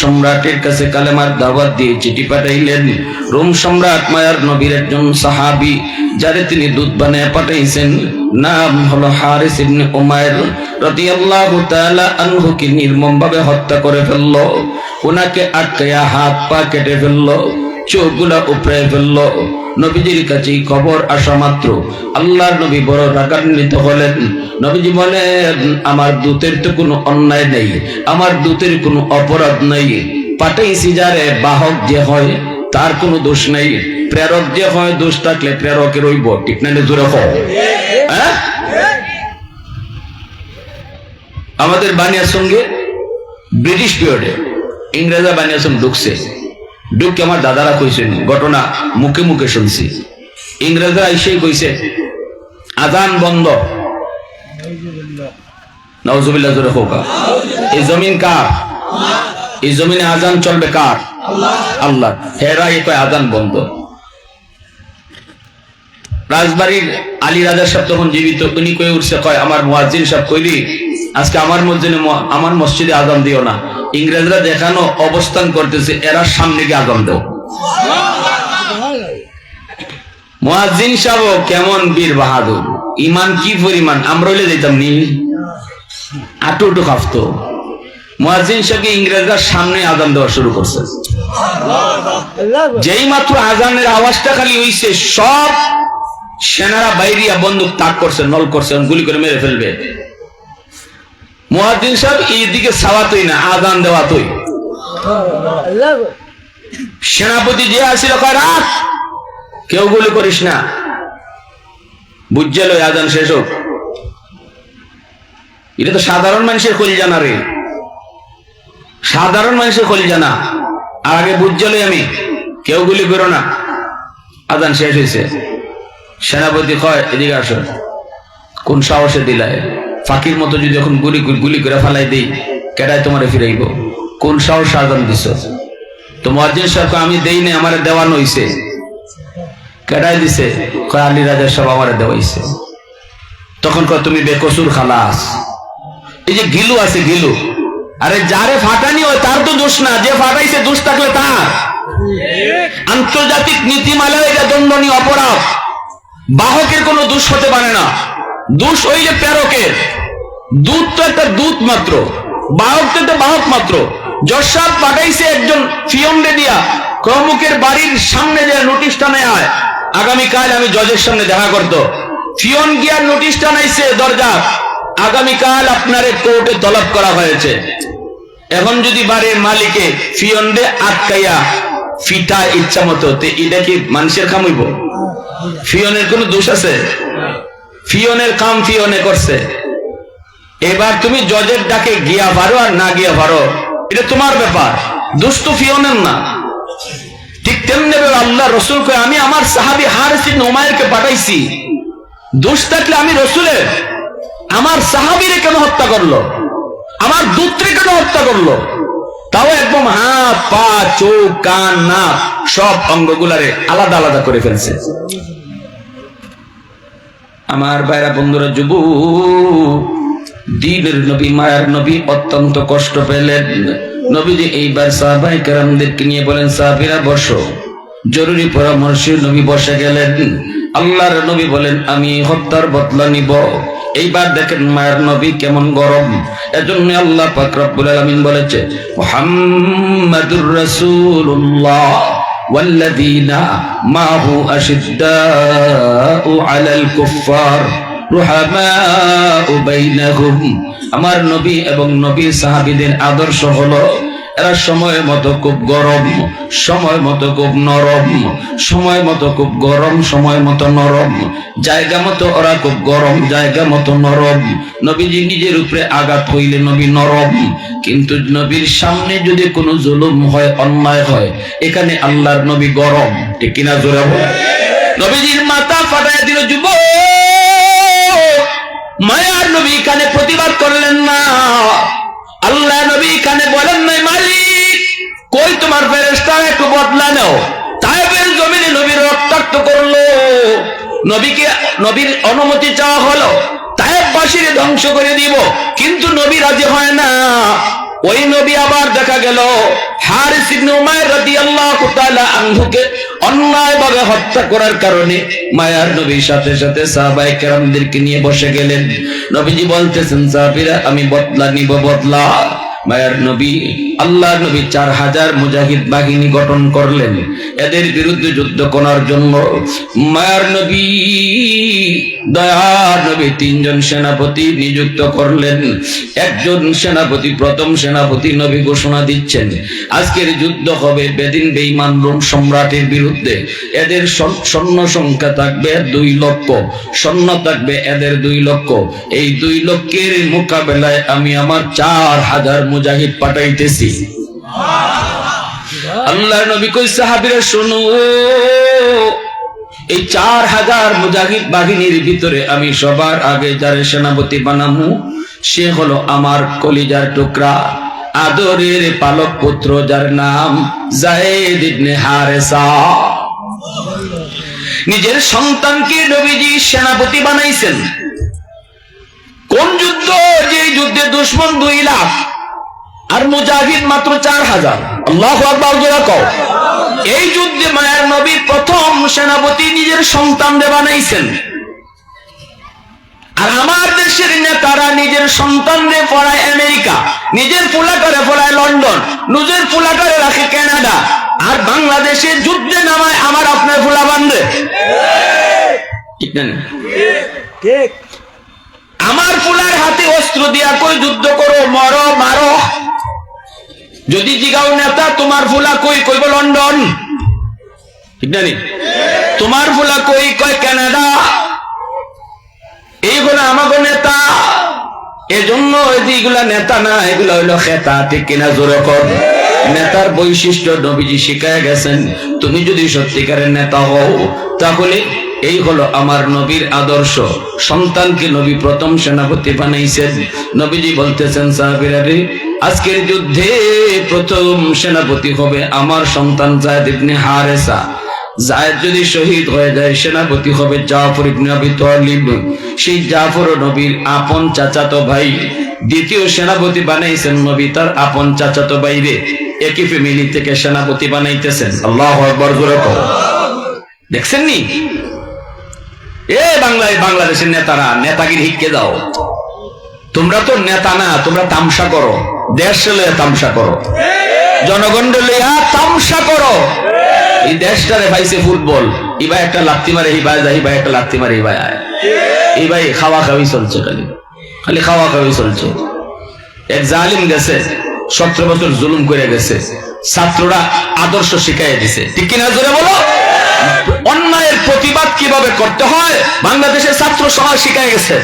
সম্রাটের কাছে কালেমার দাওয়াত দিয়ে চিঠি পাঠাইলেন। রোম সম্রাট মায়ার নবীর একজন সাহাবি, যারে তিনি দুধ বানিয়ে পাঠাইছেন। নাম হলো হারিস ইবনে উমাইর, রাদিয়াল্লাহু তাআলা আনহুকে নির্মমভাবে হত্যা করে ফেলল। ওনাকে আটকায়া হাত পা কেটে ফেলল। চোখগুলা উপরে ফেলল। নবীজির কাছে খবর আসা মাত্র। আল্লাহর নবী বড় রাগান্বিত হলেন। নবীজি বলেন, আমার দূতের তো কোনো অন্যায় নেই। আমার দূতের কোনো অপরাধ নেই। পাঠাইছি যারে বাহক যে হয়, তার কোনো দোষ নেই। প্রেরক যে হয়, দোষ থাকলে প্রেরকের ওই ঠিক না জোরে হ্যাঁ? আমাদের বানিয়ার সঙ্গে ব্রিটিশ পিরিয়ডে। ইংরেজা বানিয়ার সঙ্গে ঢুকছে। ঢুকে আমার দাদারা কইছেন, ঘটনা মুখে মুখে শুনছি। ইংরেজরা এসেই কইছে, আজান বন্ধ। এই জমিন কার? এই জমিনে আজান চলবে কার? আল্লাহ। হেরা কয় আজান বন্ধ। রাজবাড়ির আলী রাজা সাহেব তখন জীবিত, উনি কয়ে উঠছে, কয়, আমার মুয়াজ্জিন সাহেব কইলি, আজকে আমার মসজিদে আমার মসজিদে আজান দিও না। ইংরেজরা দেখানো অবস্থান করতেছে, এরা সামনে গিয়ে আজান দেও মুয়াজ্জিন সাহেব, কেমন বীর বাহাদুর? ইমান কি পরিমাণ? আমরা হইলে দিতাম নি। আটু উটু খাফতো। মুয়াজ্জিন সাহেবকে ইংরেজরা সামনে আজান দেওয়া শুরু করছে। যেই মাত্র আজানের আওয়াজটা খালি হইছে, সব সেনারা বাইরিয়া বন্দুক তাক করছে, নল করছে, গুলি করে মেরে ফেলবে। মুয়াজ্জিন সাহেব এইদিকে সাওয়াতই না আজান দেওয়াতই। সেনাপতি যে আসিল রাখ কেউ গুলি করিস না। বুঝছিল আদান শেষ হোক। এটা তো সাধারণ মানুষের খোল জানা রে। সাধারণ মানুষের খোল জানা আর আগে বুঝছিল আমি কেউ গুলি করো না। আদান শেষ হয়েছে সেনাপতি কয় এদিকে আসো। কোন সাহসে দিলায়? ফাঁকির মতো যদি এখন গুলি গুলি করে ফেলাই দিই, কেডায় তোমারে ফিরাইব? কোন সাহস আজান দিছ? তো মর্জিন সাহেব আমি দেই নাই, আমার দেওয়ানো হইছে। কেডায় দিছে, কয় আলী রাজার সব আমার দেওয়াইছে। তখন কয়, তুমি বেকসুর খালাস। এই যে গিলু আছে, গিলু। আরে যারে ফাটানি হয়, তার তো দোষ না। যে ফাটাইছে, দোষ থাকলে তার। আন্তর্জাতিক নীতিমালায় এটা দণ্ডনীয় অপরাধ। বাহকের কোনো দোষ হতে পারে না। দোষ হইলে প্রেরকের। দূত তো একটা দূত মাত্র, বাহক তো একটা বাহক মাত্র। যশাদ পাঠাইছে একজন ফিয়নরে দিয়া, কমুকের বাড়ির সামনে যে নোটিশটা নেয় আয় আগামীকাল আমি জজের সামনে দেখা করত। ফিয়ন গিয়া নোটিশটা নাইছে দরজা। আগামীকাল আপনারে কোর্টে তলব করা হয়েছে। এখন যদি বাড়ির মালিকে ফিয়নরে আটকাইয়া ফিটা ইচ্ছা মতো এটা কি মানুষের খামইব ফিয়নের কোনো দোষ আছে? ফিয়নের কাম ফিয়নে করছে। এবার তুমি জজের ডাকে গিয়া পারো আর না গিয়া পারো এটা তোমার ব্যাপার। দোষ তো ফিয়নের না। ঠিক তেমনি আল্লাহ রসুল কয়ে, আমি আমার সাহাবি হারসিন ওমায়েরকে পাঠাইছি। দোষ থাকলে আমি রসুলের। আমার সাহাবিরে কেন হত্যা করল? আমার দুত্রে কেন হত্যা করল? তাও একদম হাত, পা, চোখ, কান, নাক, সব অঙ্গগুলারে আলাদা আলাদা করে ফেলছে। আমার বাইরা বন্ধুরা যুব দিনের নবী মায়ার নবী অত্যন্ত কষ্ট পেলেন নবীজি এইবার সাহাবাই কেরামদেরকে নিয়ে বলেন সাহাবিরা বসো জরুরি পরামর্শে নবী বসে গেলেন আল্লাহর নবী বলেন আমি হত্যার বদলা নিব এইবার দেখেন মায়ের নবী কেমন গরম এজন্য আল্লাহ পাক রব্বুল আলামিন বলেছে মুহাম্মাদুর রাসূলুল্লাহ والذين معه أشداء على الكفار رحماء بينهم আমার নবী এবং নবী সাহাবীদের আদর্শ হলো, এরা সময় মতো খুব গরম, সময় মতো খুব নরম, সময় মতো খুব গরম, সময় মতো নরম। জায়গা মতো ওরা খুব গরম, জায়গা মতো নরম। নবীজি নিজের উপরে আঘাত হইলে নবী নরম। কিন্তু নবীর সামনে যদি কোনো জুলুম হয়, অন্যায় হয়, এখানে আল্লাহর নবী গরম। ঠিক কিনা জোরে বল নবীজির মাথা ফাটায় দিল যুব মায়ার নবী কানে প্রতিবাদ করলেন না। আল্লাহ নবী কানে বলেন নাই, মালিক, কই তোমার ফেরেস্তা একটু বদলা নাও। তাইবের জমিনে নবী রক্তাক্ত করল। নবীকে, নবীর অনুমতি চাওয়া হলো। তাইবাসীরে ধ্বংস করে দিব। কিন্তু নবী রাজি হয় না। ওই নবী আবার দেখা গেল হারিস ইবনে উমাইর রাদিয়াল্লাহু তাআলা আনহুকে অন্যায়ভাবে হত্যা করার কারণে মায়ার নবীর সাথে সাথে সাহাবায়ে কেরামদেরকে নিয়ে বসে গেলেন। নবীজি বলতেছেন, সাহাবীরা, আমি বদলা নিব, বদলা। মায়ার নবী আল্লাহ নবী চার হাজার মুজাহিদ বাহিনী গঠন করলেন। এদের বিরুদ্ধে যুদ্ধ করার জন্য মায়ার নবী, দয়ার নবী তিনজন সেনাপতি নিযুক্ত করলেন। একজন সেনাপতি, প্রথম সেনাপতি নবী ঘোষণা দিচ্ছেন। আজকের যুদ্ধ হবে বেদিন বেঈমান রোম সম্রাটের বিরুদ্ধে। এদের সন- সৈন্য সংখ্যা থাকবে দুই লক্ষ। সৈন্য থাকবে এদের দুই লক্ষ। এই দুই লক্ষের মোকাবেলায় আমি আমার চার হাজার মুজাহিদ পাঠাইতেছি। আল্লাহ নবী কই, সাহাবীরা, শুনো, এই চার হাজার মুজাহিদ বাহিনীর ভিতরে আমি সবার আগে যার সেনাপতি বানামু, সে হলো আমার কলিজার টুকরা, আদরের পালক পুত্র যার নাম জায়েদ ইবনে হারেসা। নিজের সন্তানকে নবীজি সেনাপতি বানাইছেন। কোন যুদ্ধ? যে যুদ্ধে দুশ্মন দুই লাখ আর মুজাহিদ মাত্র চার হাজার। আল্লাহ আকবার জোড়া কও। এই যুদ্ধে মায়ের নবী প্রথম সেনাপতি নিজের সন্তানদের বানাইছেন। আর আমার দেশের নেতারা নিজের সন্তানদের পড়ায় আমেরিকা নিজের পোলাকারে পড়ায় লন্ডন নিজের পোলাকারে রাখে কানাডা আর বাংলাদেশে যুদ্ধে নামায় আমার আপনার ফুলা বান্ধে ঠিক না? ঠিক। আমার ফুলার হাতে অস্ত্র দিয়া কই যুদ্ধ করো মরো মারো। যদি জিগাও নেতা, তোমার ফুলা কই? কইব লন্ডন। ঠিক না তোমার ফুলা কই? কয় কানাডা। এইগুলো আমাকে নেতা। এজন্য যেগুলা নেতা না, এগুলো হইল খেতা। ঠিক কিনা জোরে কর। নেতার বৈশিষ্ট্য নবীজি শিখায় গেছেন। তুমি যদি সত্যিকারের নেতা হও, তাহলে এই হলো আমার নবীর আদর্শ। সন্তানকে নবী প্রথম সেনাপতি বানাইছেন। নবীজি বলতেছেন, সাহাবিরা আজকের যুদ্ধে প্রথম সেনাপতি হবে আমার সন্তান জায়দ ইবনে হারেসা। জায়েদ যদি শহীদ হয়ে যায়, সেনাপতি হবে জাফর ইবনে আবি তালিব। সেই জাফর নবীর আপন চাচাতো ভাই। দ্বিতীয় সেনাপতি বানাইছেন নবী, তার আপন চাচাতো ভাইরে একই ফ্যামিলি থেকে সেনাপতি বানাইতেছেন। আল্লাহ আকবার কও। দেখছেন নি এ বাংলায় বাংলাদেশের নেতারা, নেতাগিরি হিককে দাও তোমরা তো নেতা না, তোমরা তামসা করো। দেশ তামসা করো। লইয়া তামসা করো। এই দেশটারে ফুটবল। একটা লাত্তি মারে একটা লাত্তি মারে, এই ভাই খাওয়া খাওয়াই চলছে খালি। খালি খাওয়া খাওয়াই চলছে। এক জালিম গেছে, সতেরো বছর জুলুম করে গেছে। ছাত্ররা আদর্শ শিখাই দিছে। ঠিক কিনা জোরে বলো? অন্যায়ের প্রতিবাদ কীভাবে করতে হয়? বাংলাদেশের ছাত্র সমাজ শিখাই গেছে।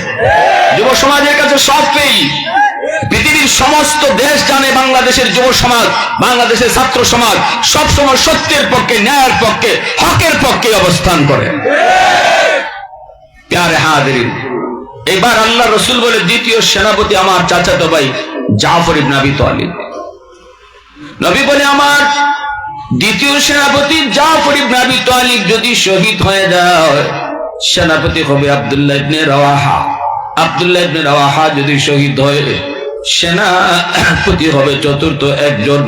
যুব সমাজের কাছে সব পেয়ে পৃথিবীর সমস্ত দেশ জানে বাংলাদেশের যুব সমাজ, বাংলাদেশের ছাত্র সমাজ সব সময় সত্যের পক্ষে, ন্যায়ের পক্ষে, হকের পক্ষে অবস্থান করে। এবার আল্লাহ রসুল বলে, দ্বিতীয় সেনাপতি আমার চাচাতো ভাই জাফর ইবনে আবি তালিব। নবী বলে, আমার দ্বিতীয় সেনাপতি জাফর ইবনে আবি যদি শহীদ হয়ে যায়, সেনাপতি হবে আব্দুল্লাহ ইবনে রাওয়াহা। আব্দুল্লাহ ইবনে রাওয়াহা যদি শহীদ হয়, সেনাপতি হবে চতুর্থ একজন।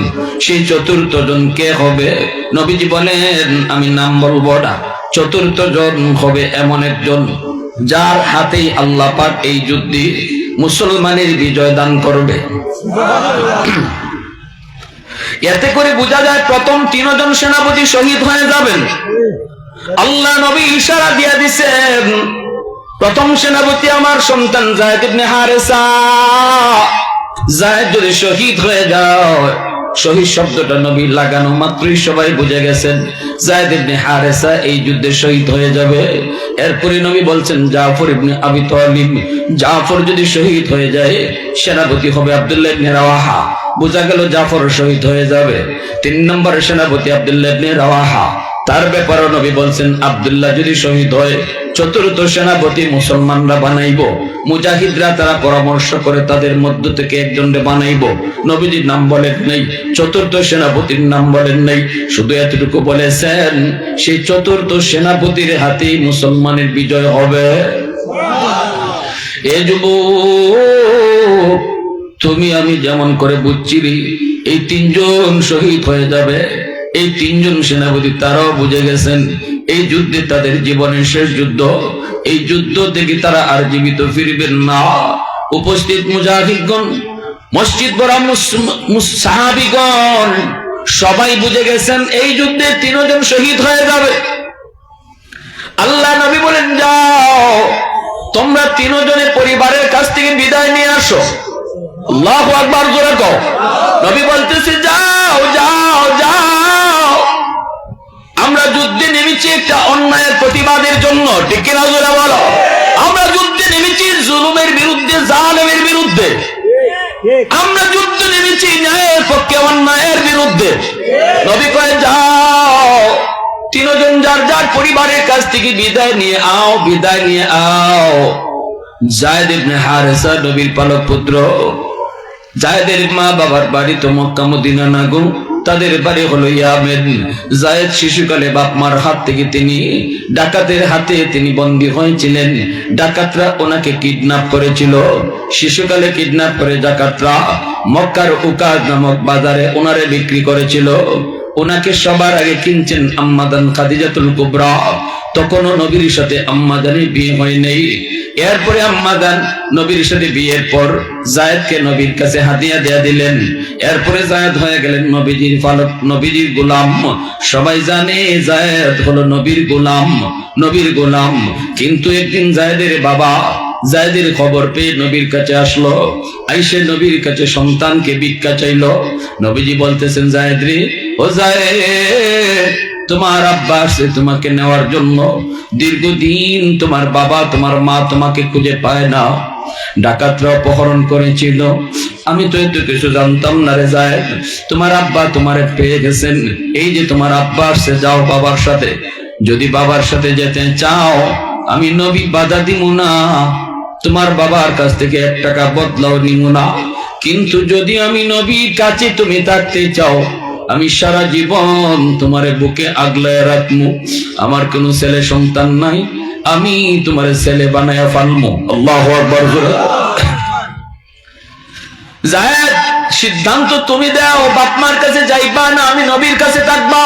সেই চতুর্থ জন কে হবে? নবীজি বলেন, আমি নাম বলব না। চতুর্থ জন হবে এমন একজন, যার হাতেই আল্লাহ পাক এই যুদ্ধে মুসলমানের বিজয় দান করবে। এতে করে বোঝা যায় প্রথম তিনজন সেনাপতি শহীদ হয়ে যাবেন। আল্লাহ নবী ইশারা দিয়া দিছেন, প্রথম সেনাপতি আমার সন্তান জায়দ ইবনে হারেসা। জায়দ যদি শহীদ হয়ে যায় শহীদ শব্দটা নবী লাগানো মাত্রই সবাই বুঝে গেছেন। জায়দ ইবনে হারেসা এই যুদ্ধে শহীদ হয়ে যাবে। এরপরে নবী বলছেন, জাফর ইবনে আবি তালিব, জাফর যদি শহীদ হয়ে যায়, সেনাপতি হবে আব্দুল্লাহ ইবনে রাওয়াহা। বোঝা গেল জাফর শহীদ হয়ে যাবে। তিন নম্বরের সেনাপতি আব্দুল্লাহ ইবনে রাওয়াহা। তার ব্যাপারে নবী বলছেন, আব্দুল্লাহ যদি শহীদ হয় চতুর্থ সেনাপতি মুসলমানরা বানাইব। মুজাহিদরা তারা পরামর্শ করে তাদের মধ্য থেকে একজনকে বানাইব। নবীজির নাম বলেন নেই, চতুর্থ সেনাপতির নাম বলেন নেই। শুধু এতটুকু বলেছেন, সেই চতুর্থ সেনাপতির হাতেই মুসলমানের বিজয় হবে। এ যুবক, তুমি আমি যেমন করে বুঝছি, এই তিনজন শহীদ হয়ে যাবে। এই তিনজন সেনাপতি তারাও বুঝে গেছেন, এই যুদ্ধে তাদের জীবনের শেষ যুদ্ধ। এই যুদ্ধ থেকে তারা আর জীবিত ফিরবেন না। উপস্থিত মুজাহিদগণ, মসজিদ বড় সাহাবিগণ, সবাই বুঝে গেছেন এই যুদ্ধে তিনজন শহীদ হয়ে যাবে। আল্লাহ নবী বলেন, যাও, তোমরা তিনজনের পরিবারের কাছ থেকে বিদায় নিয়ে আসো। আল্লাহ আকবার, জোরে কও। নবী বলতেছে, যাও যাও। আমরা যুদ্ধে নেমেছি একটা অন্যায়ের প্রতিবাদের জন্য। ঠিক কিনা জোরে বলো? আমরা যুদ্ধে নেমেছি জুলুমের বিরুদ্ধে, জালেমের বিরুদ্ধে। আমরা যুদ্ধ নেমেছি ন্যায়ের পক্ষে, অন্যায়ের বিরুদ্ধে। নবী কয়ে, যাও। তিনজন যার যার পরিবারের কাছ থেকে বিদায় নিয়ে আও, বিদায় নিয়ে আও। জায়দ ইবনে নবীর পালক পুত্র। জায়দের মা বাবার বাড়ি তো মক্কা, মদিনা না গো। তাদের বাড়ি হলো ইয়ামেন। জায়েদ শিশুকালে বাপ মার হাত থেকে তিনি, ডাকাতের হাতে তিনি বন্দী হয়েছিলেন। ডাকাতরা ওনাকে কিডন্যাপ করেছিল। শিশুকালে কিডন্যাপ করে ডাকাতরা মক্কার উকাজ নামক বাজারে ওনারে বিক্রি করেছিল। ওনাকে সবার আগে কিনছেন আম্মাদান খাদিজাতুল কুবরা। তখনও নবীর সাথে আম্মাদানের বিয়ে হয় নেই। এরপরে আম্মাদান নবীর সাথে বিয়ের পর জায়েদকে নবীর কাছে হাতিয়া দেয়া দিলেন। এরপরে জায়েদ হয়ে গেলেন নবীজির ফালক নবীজির গোলাম। সবাই জানে জায়েদ হলো নবীর গোলাম নবীর গোলাম। কিন্তু একদিন জায়েদের বাবা জায়দের খবর পেয়ে নবীর কাছে আসলো। আইসে নবীর কাছে সন্তানকে ভিক্ষা চাইলো। নবীজি বলতেছেন, জায়দ রে, ও জায়েদ তোমার আব্বা আসছে তোমাকে নেওয়ার জন্য দীর্ঘদিন তোমার বাবা, তোমার মা তোমাকে খুঁজে পায় না। ডাকাতরা অপহরণ করেছিল। আমি তো এত কিছু জানতাম না রে জায়েদ। তোমার আব্বা তোমারে পেয়ে গেছেন। এই যে তোমার আব্বা আসছে যাও বাবার সাথে। যদি বাবার সাথে যেতে চাও, আমি নবী বাধা দিব না। তোমার বাবার কাছ থেকে এক টাকা বদলাও নিব না। কিন্তু যদি আমি নবীর কাছে তুমি থাকতে চাও আমি সারা জীবন তোমারে বুকে আগলায় রাখব আমার কোনো ছেলে সন্তান নাই, আমি তোমার ছেলে বানায়া ফালমো। আল্লাহ আকবার। সিদ্ধান্ত তুমি দাও, বাপমার কাছে যাইবা না, আমি নবীর কাছে থাকবা।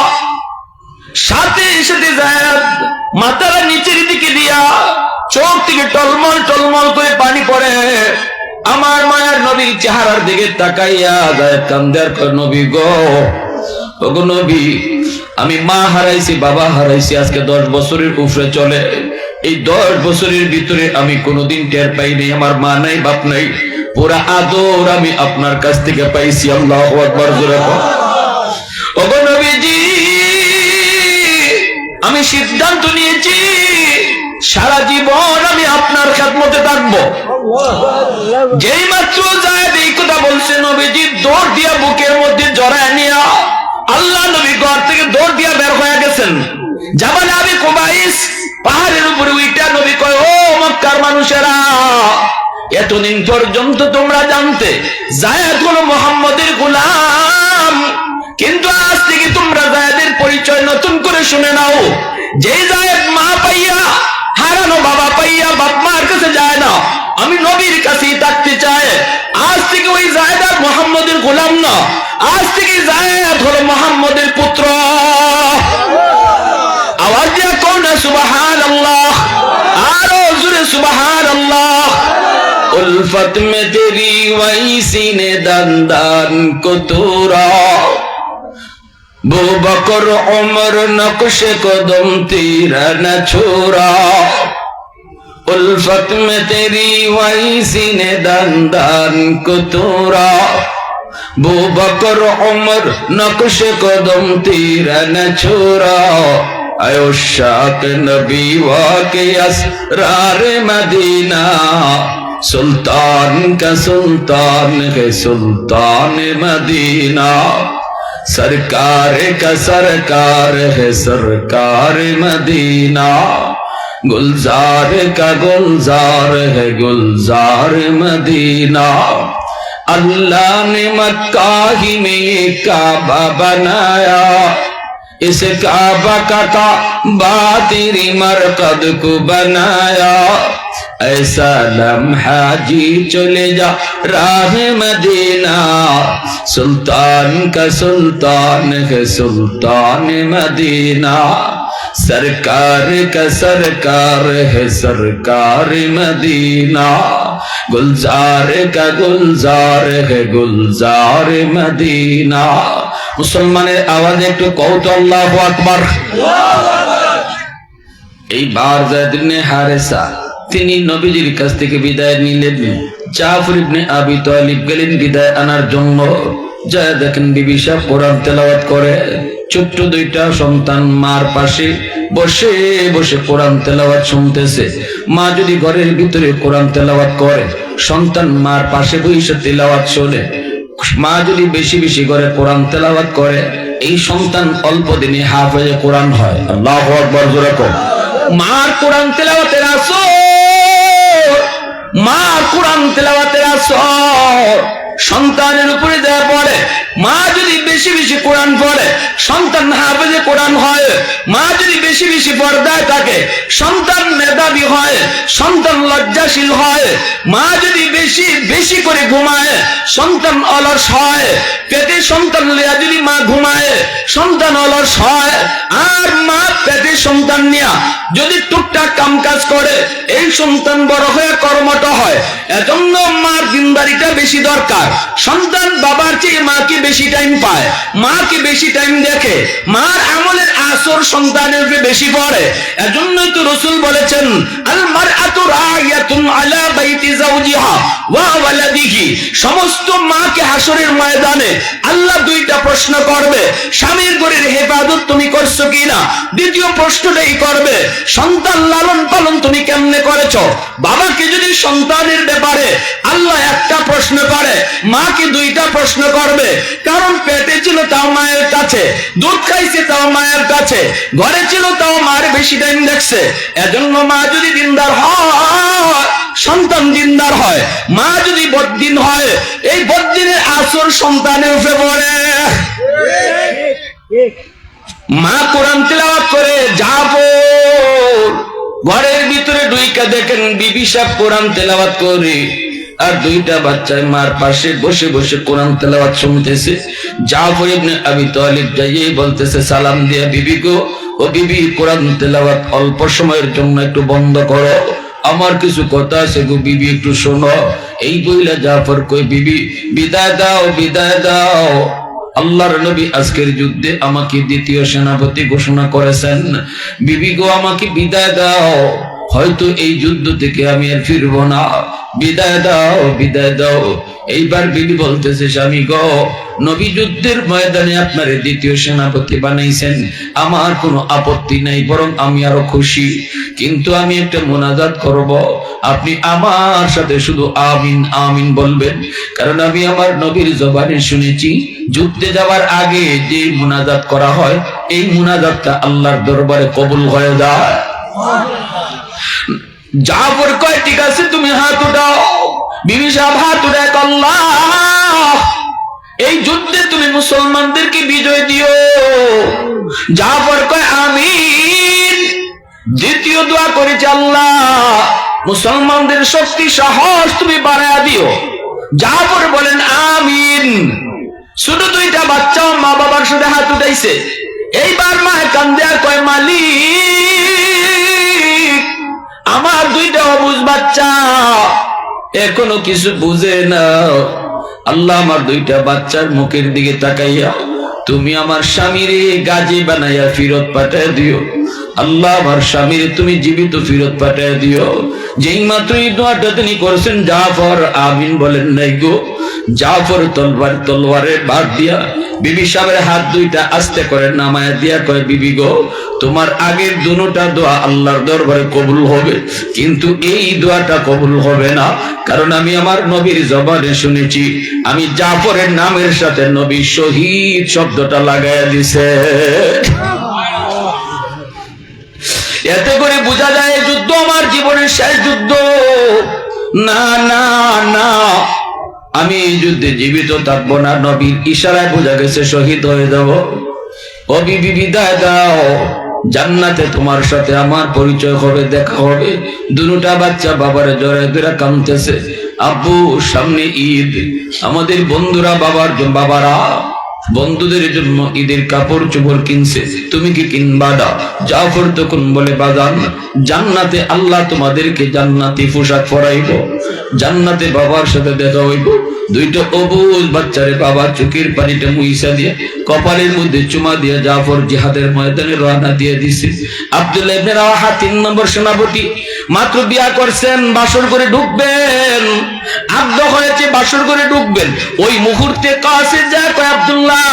সাথে সাথে জায়েদ মাথাটা নিচের দিকে দিয়া চোখ থেকে টলমল টলমল করে পানি পড়ে। আমার মায়ের নবীর চেহারার দিকে তাকাইয়া জায়েদ কান্দার নবী গো আমি মা হারাইছি, বাবা হারাইছি, আজকে দশ বছরের উপরে চলে। এই দশ বছরের ভিতরে আমি কোনোদিন টের পাইনি আমার মা নাই, বাপ নাই। পুরা আদর আমি আপনার কাছ থেকে পাইছি, আল্লাহ আমি সিদ্ধান্ত নিয়েছি, সারা জীবন আমি আপনার খেদমতে থাকব। যেই মাত্র জায়েদ এই কথা বলছে নবীজি, দৌড় দিয়া বুকের মধ্যে জড়ায় নিয়া আল্লাহ নবী ঘর থেকে দৌড় দিয়া বের হয়ে গেছেন। যাবার আবি কুবাইস পাহাড়ের উপরে উইটা নবী কয়, ও মক্কার মানুষেরা, এতদিন পর্যন্ত তোমরা জানতে জায়েদ হলো মোহাম্মদের গোলাম। কিন্তু আজ থেকে তোমরা জায়েদের পরিচয় নতুন করে শুনে নাও। যে জায়েদ মা পাইয়া, হারানো বাবা পাইয়া বাপ মার কাছে যায় না। আমি নবীর কাছেই থাকতে চাই। আজ থেকে ওই জায়েদ আর মোহাম্মদের গোলাম আজ থেকে জায়দ হলো মোহাম্মদের পুত্র। আওয়াজ দিয়া কোন সুবাহান আল্লাহ আরও জুড়ে সুবাহান আল্লাহ উলফত মে তেরি ওয়াইসি নে দান দান বকর অমর নকশে কদম তীরা না ছোরা। উলফত মে তেরি ওয়াইসি নে দান দান بو بکر عمر نقش قدم تیرا نہ چھوڑا شاک نبی واقعی اسرار مدینہ۔ سلطان کا سلطان ہے سلطان مدینہ۔ سرکار کا سرکار ہے سرکار مدینہ۔ گلزار کا گلزار ہے گلزار مدینہ۔ अल्लाह ने मक्का ही में ये काबा बनाया। इस काबा का काबा तेरी मरकद को बनाया। ऐसा लम्हा जी चले जा राह मदीना। सुल्तान का सुल्तान है सुल्तान मदीना। सरकार का सरकार है सरकार मदीना गुलजार का गुलजार है गुलजार मदीना মুসলমানের আওয়াজে একটু কৌত আল্লাহ আকবার এই বারজাদিনে হারেসা তিনি নবীজির কাছ থেকে বিদায় নিলেন জাফর ইবনে আবি তালিব গেলেন বিদায় আনার জন্য যা দেখেন বিবি সাহেব কোরআন তেলাওয়াত করে ছোট্ট দুইটা সন্তান মার পাশে বসে বসে কোরআন তেলাওয়াত শুনতেছে। মা যদি ঘরের ভিতরে কোরআন তেলাওয়াত করে, সন্তান মার পাশে বসে তেলাওয়াত শোনে। মা যদি বেশি বেশি করে কোরআন তেলাওয়াত করে, এই সন্তান অল্প দিনে হাফেজে কোরআন হয়। আল্লাহু আকবার, জোরে কর মার কোরআন তেলাওয়াতের আসর, মার কোরআন তেলাওয়াতের আসর, সন্তানের উপরে দেওয়া পড়ে। মা যদি বেশি বেশি কোরআন পড়ে, সন্তান হাফেজে কোরআন হয়, মা যদি বেশি বেশি পর্দায় থাকে, সন্তান মেধাবী হয়, সন্তান লজ্জাশীল হয়, মা যদি বেশি বেশি করে ঘুমায়, সন্তান অলস হয়, পেটে সন্তান লিয়া যদি মা ঘুমায়, সন্তান অলস হয়, আর মা পেটে সন্তান নিয়া যদি টুকটাক কাম কাজ করে, এই সন্তান বড় হয়ে কর্মট হয়, এজন্য মার দিনদারিটা বেশি দরকার। সন্তান বাবার চেয়ে মাকে বেশি টাইম পায়। মাকে বেশি টাইম দেখে? মার আমলের আসর সন্তানের বেশি পড়ে। এজন্যই তো রসুল বলেছেন আল ওয়া সমস্ত মাকে হাসরের ময়দানে আল্লাহ দুইটা প্রশ্ন করবে। স্বামীর হেফাজত তুমি করছ দ্বিতীয় প্রশ্নটাই করবে, সন্তান লালন পালন তুমি কেমনে করেছ? বাবাকে যদি সন্তানের ব্যাপারে আল্লাহ একটা প্রশ্ন করে, মাকে দুইটা প্রশ্ন করবে কারণ পেটে ছিল তাও মায়ের কাছে, দুধ খাইছে তাও মায়ের কাছে, ঘরে ছিল তাও মার বেশি টাইম দেখছে। এজন্য মা যদি দিনদার হয়, সন্তান দিনদার হয়, মা যদি বদ্দিন হয়, এই বদ্দিনের আসর সন্তানের উপরে পড়ে। মা কোরআন তেলাওয়াত করে যাব ঘরের ভিতরে ডুইকা দেখেন বিবি সাহেব কোরআন তেলাওয়াত করে। আর দুইটা বাচ্চায় মার পাশে বসে বসে কোরআন তেলাওয়াত শুনতেছে। জাফর ইবনে আবি তালিব যাইয়ে বলতেছে, সালাম দিয়া বিবি গো। ও বিবি, কোরআন তেলাওয়াত অল্প সময়ের জন্য একটু বন্ধ করো। আমার কিছু কথা আছে গো, বিবি, একটু শোনো। এই বইলা জাফর কই বিবি, বিদায় দাও বিদায় দাও। আল্লাহর নবী আজকের যুদ্ধে আমাকে দ্বিতীয় সেনাপতি ঘোষণা করেছেন। বিবি গো, আমাকে বিদায় দাও। হয়তো এই যুদ্ধ থেকে আমি আর ফিরবো না। বিদায় দাও বিদায় দাও। এইবার বিবি বলতেছে, স্বামী গো, নবী যুদ্ধের ময়দানে আপনার দ্বিতীয় সেনাপতি বানাইছেন। আমার কোনো আপত্তি নাই, বরং আমি আরও খুশি। কিন্তু আমি একটা মোনাজাত করব। আপনি আমার সাথে শুধু আমিন আমিন বলবেন। কারণ আমি আমার নবীর জবানে শুনেছি, যুদ্ধে যাওয়ার আগে যে মোনাজাত করা হয়, এই মোনাজাতটা আল্লাহর দরবারে কবুল হয়ে যায়। জাফর কয় ঠিক আছে তুমি হাত উঠাও বিবি সাহেব হাত আল্লাহ এই যুদ্ধে তুমি মুসলমানদেরকে বিজয় দিও জাফর কয় আমিন দ্বিতীয় দোয়া করেছে আল্লাহ মুসলমানদের শক্তি সাহস তুমি বাড়ায় দিও জাফর বলেন আমিন শুধু দুইটা বাচ্চা মা বাবার সাথে হাত উঠাইছে এইবার মা কান্দে আর কয় মালিক আমার দুইটা অবুজ বাচ্চা। এখনও কিছু বুঝে না আল্লাহ আমার দুইটা বাচ্চার মুখের দিকে তাকাইয়া, তুমি আমার স্বামীরে গাজী বানাইয়া ফিরত পাঠায় দিও। আল্লাহ আমার স্বামীরে তুমি জীবিত ফিরত পাঠায় দিও। যেই মাত্র এই দোয়াটা তিনি করছেন, জাফর আমিন বলেন, নাই গো, জাফর তলবার তলোয়ারে বাদ দিয়া বিবি সাহেবের হাত দুইটা আস্তে করে নামায়া দিয়া কয়, বিবি গো, তোমার আগের দুটা দোয়া আল্লাহর দরবারে কবুল হবে, কিন্তু এই দোয়াটা কবুল হবে না। কারণ আমি আমার নবীর জবানে শুনেছি, আমি জাফরের নামের সাথে নবী শহীদ শব্দটা লাগাইয়া দিছে। এতে করে বোঝা যায়, যুদ্ধ আমার জীবনের শেষ যুদ্ধ। না না না আমি এই যুদ্ধে জীবিত থাকব না, নবীর ইশারায় বোঝা গেছে শহীদ হয়ে যাব। ও বিবি, বিদায় দাও। জান্নাতে তোমার সাথে আমার পরিচয় হবে, দেখা হবে। দুটা বাচ্চা বাবার জড়ায় ধরে কামতেছে আব্বু, সামনে ঈদ। আমাদের বন্ধুরা, বাবার বাবারা বন্ধুদের জন্য ঈদের কাপড় চোপড় কিনছে। তুমি কি কিনবা না? জাফর তখন বলে, বাজান, জান্নাতে আল্লাহ তোমাদেরকে জান্নাতি পোশাক পরাইব। জান্নাতে বাবার সাথে দেখা হইব। দুইটা অবুজ বাচ্চারে বাবার চোখের পানিটা দিয়ে, কপালের মধ্যে চুমা দিয়ে জাফর জিহাদের ময়দানে রওনা দিয়ে দিছে। আব্দুল্লাহ তিন নম্বর সেনাপতি, মাত্র বিয়া করছেন, বাসর করে ঢুকবেন। আব্দ হয়েছে, বাসর করে ঢুকবেন। ওই মুহূর্তে কাছে যা আব্দুল্লাহ,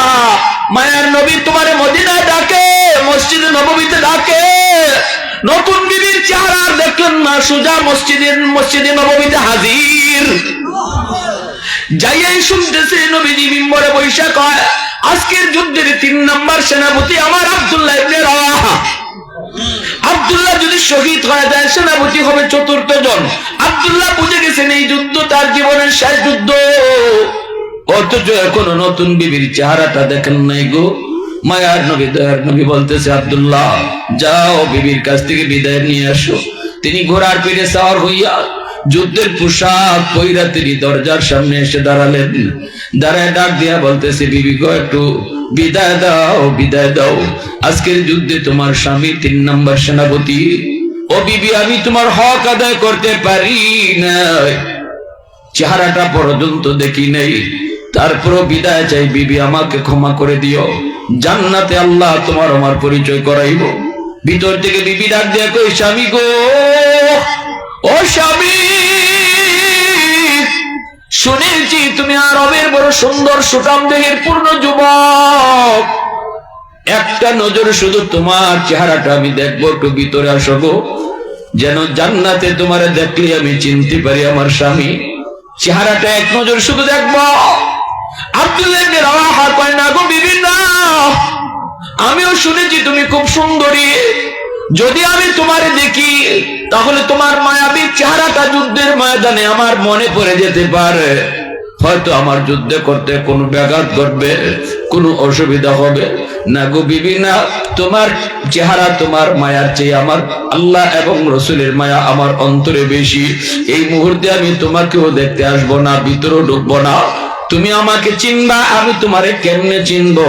মায়ার নবী তোমারে মদিনায় ডাকে, মসজিদে নবমীতে ডাকে। নতুন বিবির চেহারা দেখলেন না, সুজা মসজিদের, মসজিদে হাজির। যাইয়াই শুনতেছে নবীজি মিম্বরে বৈশাখ হয়। আজকের যুদ্ধের তিন নম্বর সেনাপতি আমার আব্দুল্লাহ ইবনে রাওয়াহা। আব্দুল্লাহ যদি শহীদ হয়ে যায় সেনাপতি হবে চতুর্থ জন। আব্দুল্লাহ বুঝে গেছেন এই যুদ্ধ তার জীবনের শেষ যুদ্ধ। অথচ এখনও নতুন বিবির চেহারাটা দেখেন নাই গো। মায়ার নবী, দয়ার নবী বলতেছে, আব্দুল্লাহ, যাও বিবির কাছ থেকে বিদায় নিয়ে আসো। তিনি ঘোড়ার পিঠে সাওয়ার হইয়া যুদ্ধের পোশাক পইরা তিনি দরজার সামনে এসে দাঁড়ালেন। দাঁড়ায় ডাক দিয়া বলতেছে, বিবি গো, একটু বিদায় দাও বিদায় দাও। আজকের যুদ্ধে তোমার স্বামী তিন নম্বর সেনাপতি। ও বিবি, আমি তোমার হক আদায় করতে পারি না চেহারাটা পর্যন্ত দেখি নেই। তারপরও বিদায় চাই, বিবি, আমাকে ক্ষমা করে দিও। জান্নাতে আল্লাহ তোমার আমার পরিচয় করাইব। ভিতর থেকে বিবি ডাক দিয়া কই স্বামী গো ও স্বামী, শুনেছি তুমি আরবের বড় সুন্দর সুটাম দেহের পূর্ণ যুবক। একটা নজর শুধু তোমার চেহারাটা আমি দেখব, একটু ভিতরে আসো গো। যেন জান্নাতে তোমারে দেখলে আমি চিনতে পারি আমার স্বামী। চেহারাটা এক নজর শুধু দেখব। আমিও শুনেছি তুমি খুব সুন্দরী। যদি আমি তোমারে দেখি তাহলে তোমার মায়াবী চেহারাটা যুদ্ধের ময়দানে আমার মনে পড়ে যেতে পারে। হয়তো আমার যুদ্ধে করতে কোনো ব্যাঘাত ঘটবে, কোনো অসুবিধা হবে। না গো বিবি, না, তোমার চেহারা, তোমার মায়ার চেয়ে আমার আল্লাহ এবং রসুলের মায়া আমার অন্তরে বেশি। এই মুহূর্তে আমি তোমাকেও দেখতে আসব না, ভিতরেও ঢুকবো না। তুমি আমাকে চিনবা, আমি তোমারে কেমনে চিনবো?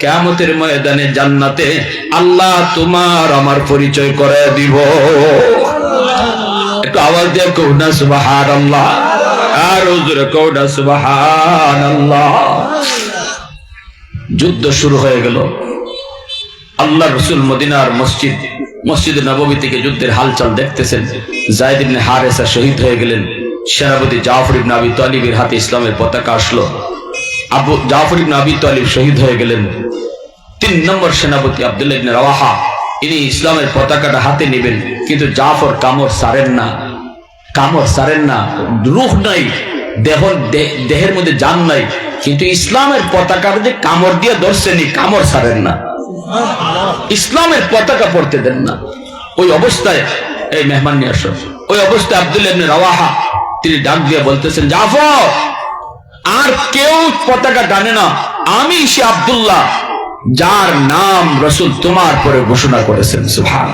কেমতের ময়দানে জান্নাতে আল্লাহ তোমার আমার পরিচয় করে দিব। একটু আওয়াজ দিয়ে কৌনা সুবাহান আল্লাহ আর জোরে কৌনা সুবাহান আল্লাহ যুদ্ধ শুরু হয়ে গেল। আল্লাহ রসুল মদিনার মসজিদ মসজিদ নবমী থেকে যুদ্ধের হালচাল দেখতেছেন। জায়দ ইবনে হারেসা শহীদ হয়ে গেলেন। সেনাপতি জাফর ইবনে আবি তালিবের হাতে ইসলামের পতাকা আসলো। আবু জাফর ইবনে আবি তালিব শহীদ হয়ে গেলেন। তিন নম্বর সেনাপতি আব্দুল্লাহ ইবনে রাওয়াহা ইনি ইসলামের পতাকাটা হাতে নেবেন, কিন্তু জাফর কামড় সারেন না। কামড় সারেন না রুখ নাই, দেহ দেহের মধ্যে জান নাই, কিন্তু ইসলামের পতাকার যে কামড় দিয়ে ধরছেনি কামড় সারেন না। ইসলামের পতাকা পড়তে দেন না। ওই অবস্থায়, এই মেহমান নিয়ে আসো। ওই অবস্থায় ইবনে রাওয়াহা, তিনি ডাক দিয়ে বলতেছেন, জাফর, আর কেউ পতাকা টানে না। আমি সে আব্দুল্লাহ যার নাম রসুল তোমার পরে ঘোষণা করেছেন সুহান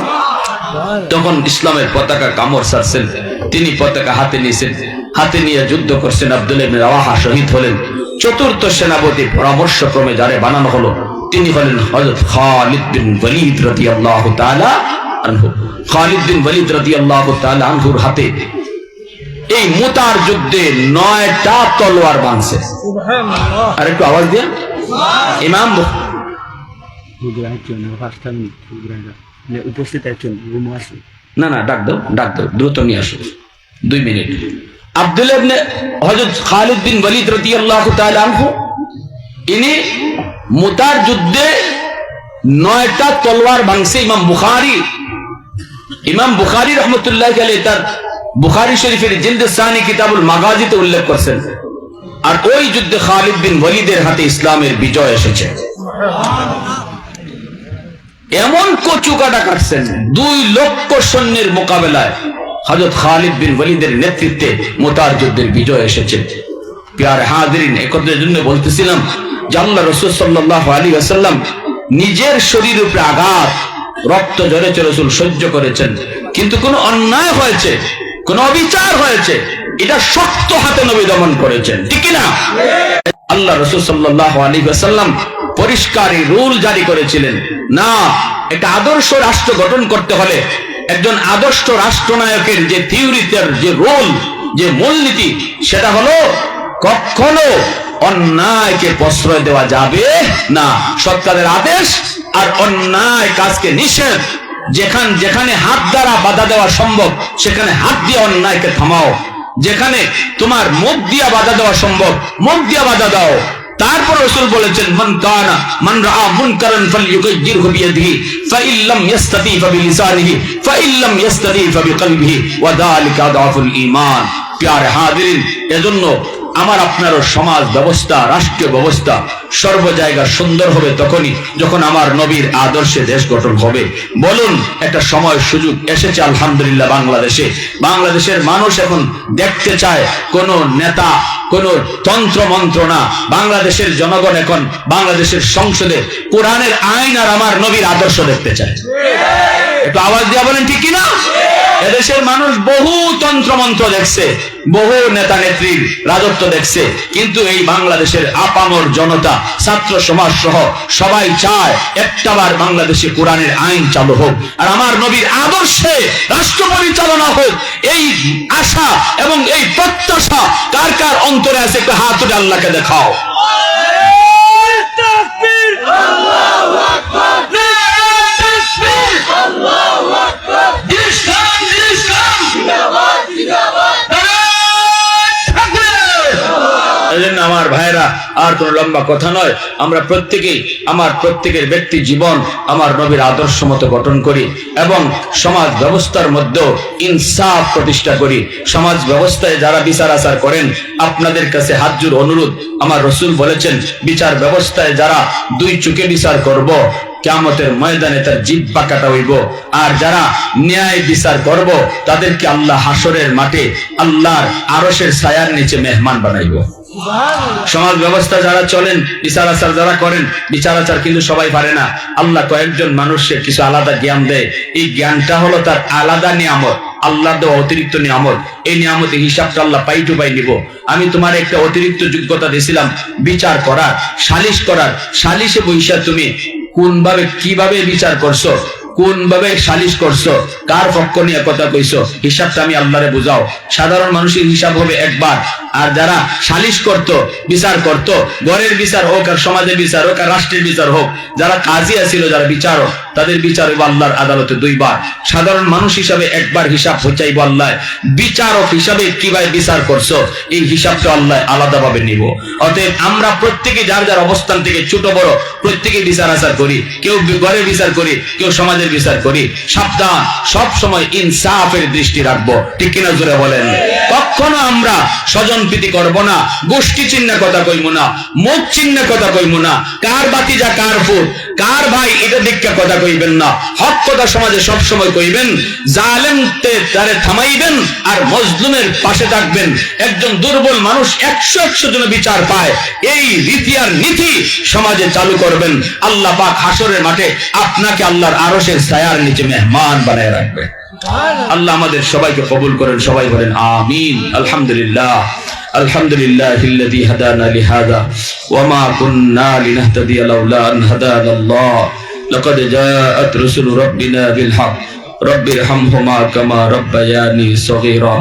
তখন ইসলামের পতাকা কামড় সারছেন তিনি পতাকা হাতে নিয়েছেন। হাতে নিয়ে যুদ্ধ করছেন আব্দুল রাওয়াহা শহীদ হলেন। চতুর্থ সেনাপতি পরামর্শ ক্রমে যারে বানানো হলো তিনি হলেন হযরত খালিদ বিন ওয়ালিদ রাদিয়াল্লাহু তাআলা আনহু। খালিদ বিন ওয়ালিদ রাদিয়াল্লাহু তাআলা আনহুর হাতে এই মুতার যুদ্ধে নয়টা তলোয়ার বাঁধছে। আর একটু আওয়াজ দিয়ে ইমাম মানে উপস্থিত একজন না না, ডাক দাও ডাক দাও, দ্রুত নিয়ে আসো। দুই মিনিট। আব্দুল ইবনে হযরত খালিদ বিন ওয়ালিদ রাদিয়াল্লাহু তাআলা আনহু, ইনি মুতার যুদ্ধে নয়টা তলোয়ার ভাঙছে ইমাম বুখারী। ইমাম বুখারী রহমতুল্লাহ আলাইহি তার বুখারী শরীফের জিলদ সানি কিতাবুল মাগাজিতে উল্লেখ করছেন। আর ওই যুদ্ধে খালিদ বিন ওয়ালিদের হাতে ইসলামের বিজয় এসেছে। এমন কচু কাটা কাটছেন দুই লক্ষ সৈন্যের মোকাবেলায় হজরত খালিদ বিন ওয়ালিদের নেতৃত্বে মোতার যুদ্ধের বিজয় এসেছে। প্যার হাদিন একত্রের জন্য বলতেছিলাম যে রসুল সাল্লাহ আলী আসাল্লাম নিজের শরীর উপরে আঘাত, রক্ত জড়েছে রসুল সহ্য করেছেন। কিন্তু কোন অন্যায় হয়েছে, কোন অবিচার হয়েছে, এটা শক্ত হাতে নবী দমন করেছেন। ঠিক না আল্লাহ রসুল সাল্লাহ আলী সাল্লাম পরিষ্কার রুল জারি করেছিলেন। না, একটা আদর্শ রাষ্ট্র গঠন করতে হলে একজন আদর্শ রাষ্ট্রনায়কের যে থিওরিতে যে রোল, যে মূলনীতি, সেটা হলো কখনো অন্যায়কে প্রশ্রয় দেওয়া যাবে না। সৎকারের আদেশ আর অন্যায় কাজকে নিষেধ। যেখান, যেখানে হাত দ্বারা বাধা দেওয়া সম্ভব, সেখানে হাত দিয়ে অন্যায়কে থামাও। যেখানে তোমার মুখ দিয়া বাধা দেওয়া সম্ভব, মুখ দিয়া বাধা দাও। তারপর রসুল বলেছেন, মান কানা, মান রাআ মুনকারান ফালইউগাইয়িরহু বিয়াদিহি ফাইন লাম ইস্তাতি ফাবিলিসানিহি ফাইন লাম ইস্তাতি ফাবিকলবিহি ওয়া যালিকা দাফুল ঈমান এজন্য আমার আপনারও সমাজ ব্যবস্থা রাষ্ট্রীয় ব্যবস্থা সর্ব জায়গা সুন্দর হবে তখনই যখন আমার নবীর আদর্শে দেশ গঠন হবে। বলুন, একটা সময় সুযোগ এসেছে আলহামদুলিল্লাহ বাংলাদেশে। বাংলাদেশের মানুষ এখন দেখতে চায় কোন নেতা, কোন তন্ত্র মন্ত্র না। বাংলাদেশের জনগণ এখন বাংলাদেশের সংসদে কোরআনের আইন আর আমার নবীর আদর্শ দেখতে চায়। একটু আওয়াজ দিয়া বলেন, ঠিক কিনা? এদেশের মানুষ বহু তন্ত্র মন্ত্র দেখছে বহু নেতা নেত্রীর রাজত্ব দেখছে কিন্তু এই বাংলাদেশের আপামর জনতা ছাত্র সমাজ সহ সবাই চায় একটাবার বাংলাদেশে কোরআনের আইন চালু হোক। আর আমার নবীর আদর্শে রাষ্ট্র পরিচালনা হোক এই আশা এবং এই প্রত্যাশা কার কার অন্তরে আছে একটু হাত আল্লাহকে দেখাও। ইসলাম, ইসলাম। জন্য আমার ভাইরা, আর লম্বা কথা নয়। আমরা প্রত্যেকেই আমার প্রত্যেকের ব্যক্তি জীবন আমার নবীর আদর্শ মতো গঠন করি এবং সমাজ ব্যবস্থার মধ্যেও ইনসাফ প্রতিষ্ঠা করি। সমাজ ব্যবস্থায় যারা বিচার আচার করেন, আপনাদের কাছে অনুরোধ। আমার রসুল বলেছেন, বিচার ব্যবস্থায় যারা দুই চুকে বিচার করব কেমতের ময়দানে তার জিব্বা কাটা হইব। আর যারা ন্যায় বিচার করব, তাদেরকে আল্লাহ হাসরের মাঠে আল্লাহর আরসের ছায়ার নিচে মেহমান বানাইব। সমাজ ব্যবস্থা যারা চলেন বিচার আচার যারা করেন বিচার আচার কিন্তু সবাই পারে না। আল্লাহ কয়েকজন মানুষকে কিছু আলাদা জ্ঞান দেয়। এই জ্ঞানটা হলো তার আলাদা নিয়ামত, আল্লাহ দেওয়া অতিরিক্ত নিয়ামত। এই হিসাবটা আল্লাহ পাই টু পাই নিব। আমি তোমার একটা অতিরিক্ত যোগ্যতা দিয়েছিলাম, বিচার করার, সালিশ করার। সালিশে বৈশা তুমি কোন ভাবে কীভাবে বিচার করছ? কোন ভাবে সালিশ করছ? কার পক্ষ নিয়ে কথা কইছো? হিসাবটা আমি আল্লাহরে বুঝাও। সাধারণ মানুষের হিসাব হবে একবার। আর যারা সালিশ করত, বিচার করত ঘরের বিচার হোক আর সমাজের বিচার হোক আর রাষ্ট্রের বিচার হোক, যারা কাজী আছিল, যারা বিচারক, তাদের বিচার হইব আল্লাহর আদালতে দুইবার। সাধারণ মানুষ হিসাবে একবার হিসাব হইচাইব আল্লাহ বিচারক হিসাবে কীভাবে বিচার করছ? এই হিসাবটা আল্লাহ আলাদাভাবে নিব। অতএব আমরা প্রত্যেকে যার যার অবস্থান থেকে ছোট বড় প্রত্যেকে বিচার আচার করি। কেউ ঘরে বিচার করি, কেউ সমাজের বিচার করি, সাবধান সব সময় ইনসাফের দৃষ্টি রাখব। ঠিক কিনা জোরে বলেন? কখনো আমরা স্বজন প্রীতি করব না, গোষ্ঠী চিহ্ন কথা কইমু না, মুখ চিহ্ন কথা কইমু না, কার বাতি যা, কার ফুট কার ভাই এটা দীক্ষা কথা কইবেন না? হক কথা সমাজে সব সময় কইবেন, জালেমতে তারে থামাইবেন আর মজলুমের পাশে থাকবেন। একজন দুর্বল মানুষ একশো একশো জন বিচার পায়। এই রীতি আর নীতি সমাজে চালু করবেন। আল্লাহ পাক হাসরের মাঠে আপনাকে আল্লাহর আরসের ছায়ার নিচে মেহমান বানায় রাখবে। আল্লাহ আমাদের সবাইকে কবুল করেন, সবাই বলেন আমিন, আলহামদুলিল্লাহ। الحمد لله الذي هدانا لهذا وما كنا لنهتدي لولا ان هدانا الله لقد جاءت رسل ربنا بالحق رب ارحمهما كما ربياني صغيرا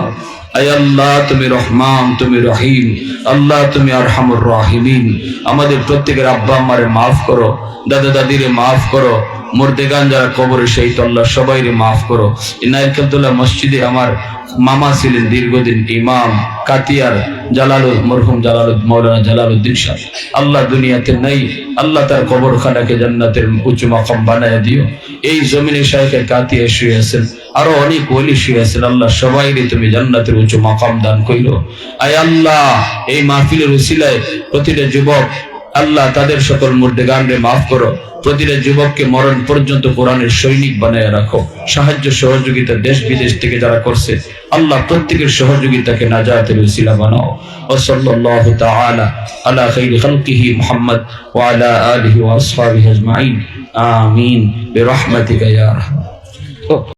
আয় আল্লাহ, তুমি রহমান, তুমি রহিম। আল্লাহ, তুমি আরহামুর রাহিমিন। আমাদের প্রত্যেকের আব্বা আমারে মাফ করো দাদা দাদিরে মাফ করো। মুর্দেগান যারা কবরে সেই আল্লাহ সবাইরে মাফ করো। ইনায়ত মসজিদে আমার মামা ছিলেন দীর্ঘদিন ইমাম কাতিয়ার জালালুল মরহুম জালালুদ মৌলানা জালালউদ্দিন শাহ আল্লাহ দুনিয়াতে নাই, আল্লাহ তার কবরখানাকে জান্নাতের উচ্চ মাকাম বানায় দিও। এই জমিনে শাহের কাতিয়া শুয়ে আছেন, আরও অনেক ওলি শুয়ে আছেন, আল্লাহ সবাইরে তুমি জান্নাতের উচ্চ মাকাম দান কইলো আয় আল্লাহ, এই মাহফিলের উসিলায় প্রতিটা যুবক আল্লাহ তাদের সকল মুর্দেগানরে মাফ করো। প্রতিটা যুবককে মরণ পর্যন্ত কোরআনের সৈনিক বানায় রাখো। সাহায্য সহযোগিতা দেশ বিদেশ থেকে যারা করছে, আল্লাহ প্রত্যেকের সহযোগিতাকে নাজাতের উসিলা বানাও। ও সাল্লাল্লাহু আলা খাইরি খালকিহি মুহাম্মদ ওয়া আলা আলিহি ওয়া আসহাবিহি আজমাইন। আমিন। বিরহমাতিকা ইয়া আরহাম